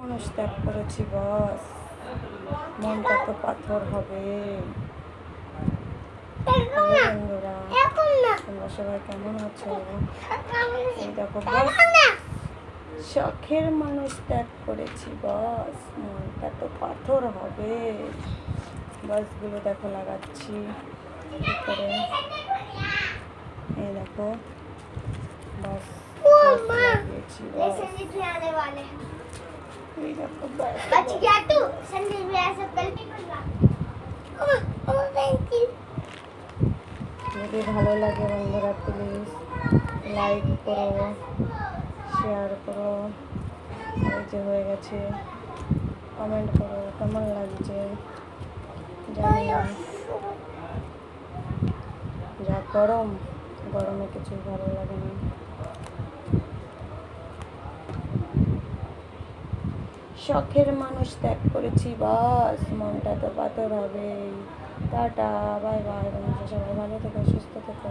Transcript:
মানুষ ত্যাগ করেছি, বস। মনটা তো পাথর হবে। তোমরা সবাই কেমন আছো? দেখো শখের মানুষ ত্যাগ করেছি, বস। মনটা তো পাথর হবে। বাসগুলো দেখো, লাগাচ্ছি করে এই দেখো বাস লাগিয়েছি, বাস। बच गया तू संदीप भी ऐसा कल थैंक यू যদি ভালো লাগে বন্ধুরা প্লিজ লাইক করো শেয়ার করো এই যে হয়ে গেছে কমেন্ট করো কেমন লাগছে জানি না যা গরম গরমে কিছু ভালো লাগে না শখের মানুষ ত্যাগ করেছি, বাস, মনটা তো পাথর হবে টাটা, বাই বাই সবাই ভালো থেকো, সুস্থ থেকো।